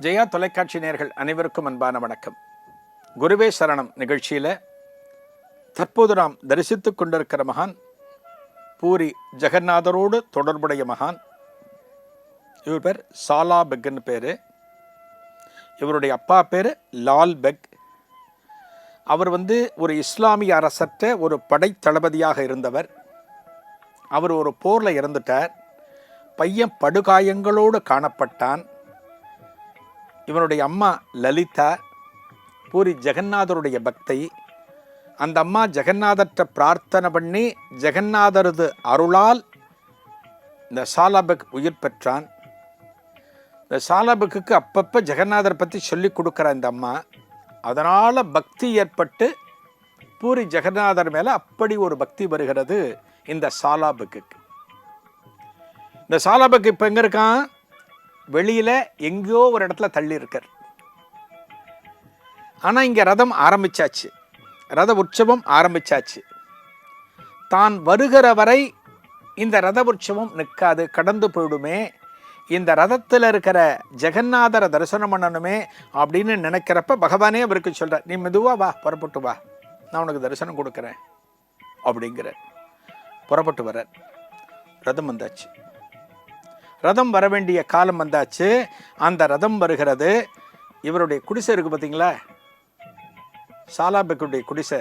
ஜெயா தொலைக்காட்சி நேர்கள் அனைவருக்கும் அன்பான வணக்கம். குருவே சரணம் நிகழ்ச்சியில் தற்போது நாம் தரிசித்து கொண்டிருக்கிற மகான் பூரி ஜெகநாதரோடு தொடர்புடைய மகான். இவர் பேர் சாலா பெக்னு பேர். இவருடைய அப்பா பேர் லால் பெக். அவர் வந்து ஒரு இஸ்லாமிய அரசற்ற ஒரு படை தளபதியாக இருந்தவர். அவர் ஒரு போரில் இறந்துட்டார். பையன் படுகாயங்களோடு காணப்பட்டான். இவனுடைய அம்மா லலிதா பூரி ஜெகநாதருடைய பக்தை. அந்த அம்மா ஜெகநாதர்கிட்ட பிரார்த்தனை பண்ணி ஜெகநாதரது அருளால் இந்த சாலாபக் உயிர் பெற்றான். இந்த சாலாபக்குக்கு அப்பப்போ ஜெகநாதர் பற்றி சொல்லி கொடுக்குற இந்த அம்மா அதனால் பக்தி ஏற்பட்டு பூரி ஜெகநாதர் மேலே அப்படி ஒரு பக்தி வருகிறது இந்த சாலாபக்கு இந்த சாலாபக்கு இப்போ எங்கே இருக்கான்? வெளியில் எங்கேயோ ஒரு இடத்துல தள்ளி இருக்கார். ஆனால் இங்கே ரதம் ஆரம்பிச்சாச்சு. ரத உற்சவம் ஆரம்பிச்சாச்சு. தான் வருகிற வரை இந்த ரத உற்சவம் நிற்காது கடந்து போயிடுமே. இந்த ரதத்தில் இருக்கிற ஜெகநாதரை தரிசனம் பண்ணணுமே அப்படின்னு நினைக்கிறப்ப பகவானே அவருக்கு சொல்கிறார் நீ மெதுவா வா புறப்பட்டு வா. நான் உனக்கு தரிசனம் கொடுக்குறேன். அப்படிங்கிற புறப்பட்டு வர ரதம் வந்தாச்சு. ரதம் வர வேண்டிய காலம் வந்தாச்சு. அந்த ரதம் வருகிறது. இவருடைய குடிசை இருக்குது பார்த்தீங்களா? சாலாபெக்குடைய குடிசை.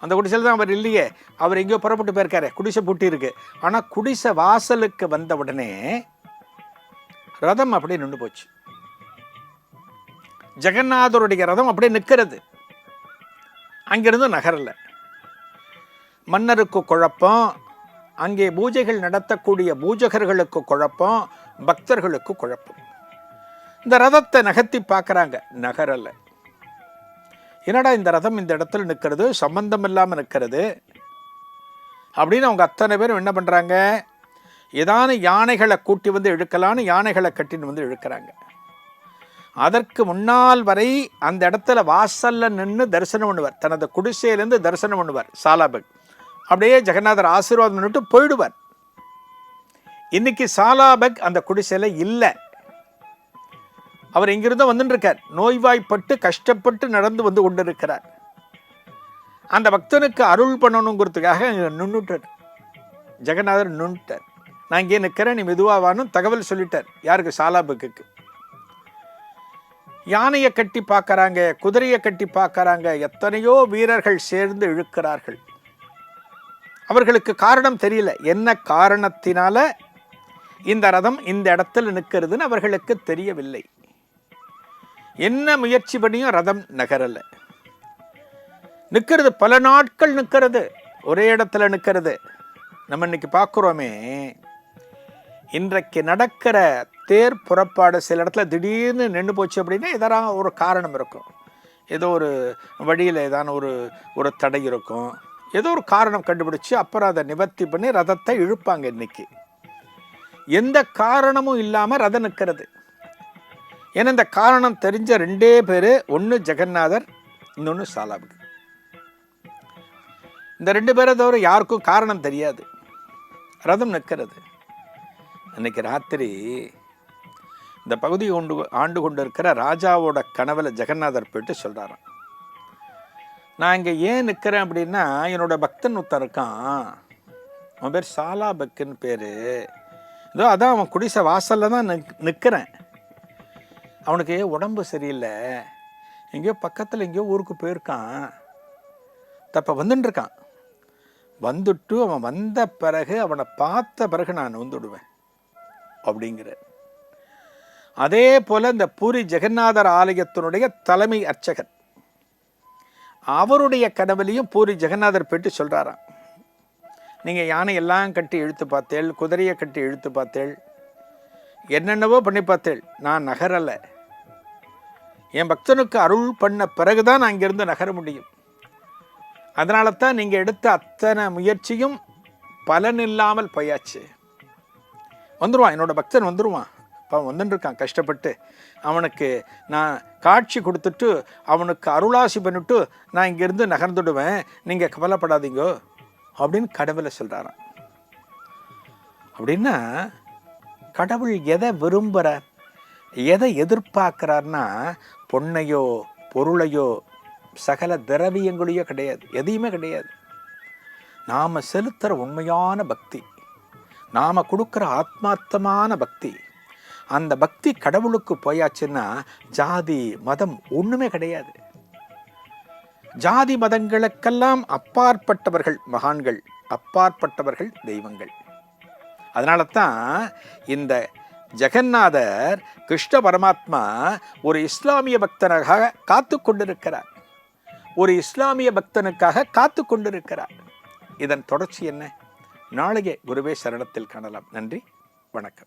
அந்த குடிசையில் தான் அவர் இல்லையே. அவர் எங்கேயோ புறப்பட்டு போயிருக்காரு. குடிசை பூட்டி இருக்கு. ஆனால் குடிசை வாசலுக்கு வந்த உடனே ரதம் அப்படியே நின்று போச்சு. ஜெகநாதருடைய ரதம் அப்படியே நிற்கிறது. அங்கிருந்து நகரலை. மன்னருக்கு குழப்பம். அங்கே பூஜைகள் நடத்தக்கூடிய பூஜகர்களுக்கு குழப்பம் பக்தர்களுக்கு குழப்பம். இந்த ரதத்தை நகர்த்தி பார்க்குறாங்க. நகரல. என்னடா இந்த ரதம் இந்த இடத்துல நிற்கிறது? சம்பந்தம் இல்லாமல் நிற்கிறது. அப்படின்னு அவங்க அத்தனை பேரும் என்ன பண்ணுறாங்க ஏதான யானைகளை கூட்டி வந்து இழுக்கலான்னு யானைகளை கட்டின்னு வந்து இழுக்கிறாங்க. அதற்கு முன்னால் வரை அந்த இடத்துல வாசலில் நின்று தரிசனம் பண்ணுவார். தனது குடிசையிலேருந்து தரிசனம் பண்ணுவார் சாலாபக். அப்படியே ஜெகநாதர் ஆசீர்வாதம் பண்ணிட்டு போயிடுவார். இன்னைக்கு சாலாபக் அந்த குடிசையில் இல்லை. அவர் இங்கிருந்து வந்துட்டு இருக்கார் நோய்வாய்ப்பட்டு கஷ்டப்பட்டு நடந்து வந்து கொண்டிருக்கிறார். அந்த பக்தனுக்கு அருள் பண்ணணுங்கிறதுக்காக அங்கே நின்றுட்டார் ஜெகநாதர் நின்றுட்டார் நான் இங்கே நிற்கிறேன் நீ மெதுவாவானும் தகவல் சொல்லிட்டார். யாருக்கு? சாலாபுக்கு யானையை கட்டி பார்க்குறாங்க குதிரையை கட்டி பார்க்குறாங்க எத்தனையோ வீரர்கள் சேர்ந்து இழுக்கிறார்கள். அவர்களுக்கு காரணம் தெரியல. என்ன காரணத்தினால இந்த ரதம் இந்த இடத்துல நிற்கிறதுன்னு அவர்களுக்கு தெரியவில்லை. என்ன முயற்சி பண்ணியும் ரதம் நகரல. நிற்கிறது பல நாட்கள் நிற்கிறது ஒரே இடத்துல நிற்கிறது. நம்ம இன்னைக்கு பார்க்குறோமே இன்றைக்கு நடக்கிற தேர் புறப்பாடு சில இடத்துல திடீர்னு நின்று போச்சு அப்படின்னா எதாவது ஒரு காரணம் இருக்கும். ஏதோ ஒரு வழியில் ஏதான ஒரு ஒரு தடை இருக்கும். ஏதோ ஒரு காரணம் கண்டுபிடிச்சு அப்புறம் அதை நிவர்த்தி பண்ணி ரதத்தை இழுப்பாங்க இன்னைக்கு. எந்த காரணமும் இல்லாமல் ரதம் நிற்கிறது. ஏன்னா இந்த காரணம் தெரிஞ்ச ரெண்டே பேர் ஒன்று ஜெகநாதர் இன்னொன்று சாலாபுக்கு இந்த ரெண்டு பேரை தவிர யாருக்கும் காரணம் தெரியாது. ரதம் நிற்கிறது. அன்னைக்கு ராத்திரி இந்த பகுதியை கொண்டு ஆண்டு கொண்டு இருக்கிற ராஜாவோட கனவில் ஜெகநாதர் போயிட்டு சொல்கிறாராம் நான் இங்கே ஏன் நிற்கிறேன் அப்படின்னா என்னோட பக்தன் ஒருத்தன் இருக்கான். அவன் பேர் சாலா பக்குன்னு பேர். இதோ அதான் அவன் குடிசை வாசலில் தான் நிக் நிற்கிறேன் அவனுக்கு உடம்பு சரியில்லை? எங்கேயோ பக்கத்தில் எங்கேயோ ஊருக்கு போயிருக்கான். தப்ப வந்துட்டுருக்கான். வந்துட்டு அவன் வந்த பிறகு அவனை பார்த்த பிறகு நான் வந்துடுவேன் அப்படிங்கிற அதே போல் இந்த பூரி ஜெகநாதர் ஆலயத்தினுடைய தலைமை அர்ச்சகர். அவருடைய கனவுலையும் பூரி ஜெகநாதர் போயிட்டு சொல்கிறாராம் நீங்கள் யானை எல்லாம் கட்டி இழுத்து பார்த்தேள் குதிரையை கட்டி இழுத்து பார்த்தேள் என்னென்னவோ பண்ணி பார்த்தேள். நான் நகரலை என் பக்தனுக்கு அருள் பண்ண பிறகுதான் நான் இங்கேருந்து நகர முடியும். அதனால தான் நீங்கள் எடுத்த அத்தனை முயற்சியும் பலன் இல்லாமல் போயாச்சு. வந்துடுவான் என்னோட பக்தன் வந்துடுவான் இப்போ வந்துட்டுருக்கான் கஷ்டப்பட்டு. அவனுக்கு நான் காட்சி கொடுத்துட்டு அவனுக்கு அருளாசி பண்ணிட்டு நான் இங்கேருந்து நகர்ந்துடுவேன். நீங்கள் கவலைப்படாதீங்கோ அப்படின்னு கடவுளை சொல்கிறாராம் அப்படின்னா கடவுள் எதை விரும்புகிறார் எதை எதிர்பார்க்கிறார்னா பொண்ணையோ பொருளையோ சகல திரவியங்களையோ கிடையாது. எதையுமே கிடையாது. நாம் செலுத்துகிற உண்மையான பக்தி நாம் கொடுக்குற ஆத்மார்த்தமான பக்தி அந்த பக்தி கடவுளுக்கு போயாச்சுன்னா ஜாதி மதம் ஒன்றுமே கிடையாது. ஜாதி மதங்களுக்கெல்லாம் அப்பாற்பட்டவர்கள் மகான்கள் அப்பாற்பட்டவர்கள் தெய்வங்கள். அதனால தான் இந்த ஜெகநாதர் கிருஷ்ண பரமாத்மா ஒரு இஸ்லாமிய பக்தனாக காத்து கொண்டிருக்கிறார். ஒரு இஸ்லாமிய பக்தனுக்காக காத்து கொண்டிருக்கிறார். இதன் தொடர்ச்சி என்ன? நாளைய குருவே சரணத்தில் காணலாம். நன்றி. வணக்கம்.